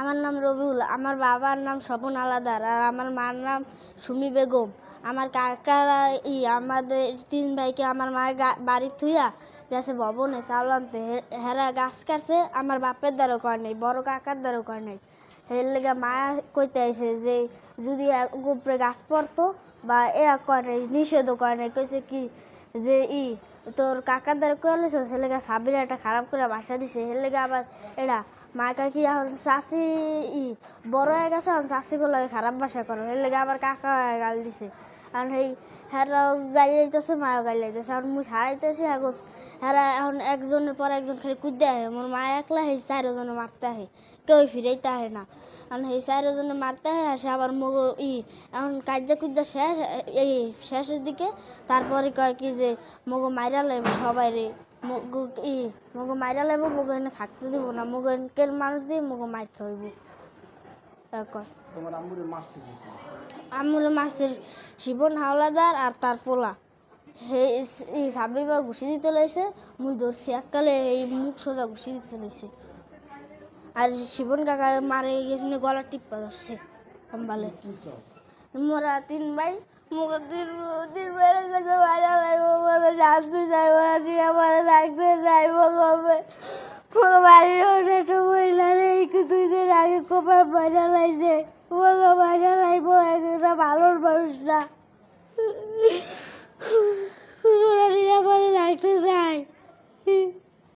আমার নাম রবিউল, আমার বাবার নাম স্বপন আলাদার আর আমার মার নাম সুমি বেগম। আমার কাকারা ই আমাদের তিন ভাইকে আমার মায়ের বাড়ি থুইয়া গেছে ভবনে চাউল আনতে হেরা গাছ কাটছে, আমার বাপের দ্বারও কর নেই, বড় কাকার দ্বারও কর নেই। এর লেগে মায়া কইতে আইছে যে, যদি উপরে গাছ পড়তো বা এ করে নিষেধও করে নেই। কইছে কি যে, ই, তোর কাকার দ্বারা কইলেছ সে লেগে সাবির একটা খারাপ করে বাসা দিছে। এর লেগে আবার এরা মা কাকি এখন চাষি ই, বড় হয়ে গেছে, এখন চাষিগুলো খারাপ বাসা করে এর লেগে আবার কাকা গাল দিছে। কারণ সেই হেরাও গাই যাইতেছে মাও গাই যাইতেছে এখন মুই হারাইতেছি এখন হেরা এখন একজনের পর একজন খালি কুদতে আহে। মোর মা একলা সেই চারজনে মারতে আহে। কেউ ফিরাইতে আহে না। কারণ সেই চারজনে মারতে আহে আসে আবার মগ ই এখন কাজা কুজা শেষ এই শেষের দিকে। তারপরে কয় কি যে মগ মাইরা লাইব সবাই রে। মগ ই মগ মাইরা লাইব মগ এনে থাকতে দিব না। মগ এনকের মানুষ দিয়ে মগ মাইর খাইব তোমার আম্মুরে মারছে মাছের শিবন হাওলাদার আর তার পোলা। হে এই সাবির বা ঘুষি দিতে লইছে মুই ধরছি এককালে এই মুখ সোজা ঘুষি দিতে লইছে। আর শিবন কাকা মারে গেছিল গলা টিপা ধরছে কম্বালে। মোরা তিন ভাই মুখ তিন তিন বেড়ে গেছে শান্তি আমার কবে। বাড়ির একটা মহিলা দিন মজা লাগছে। তোমাকে মজা লাগবো একটা ভালোর মানুষ না।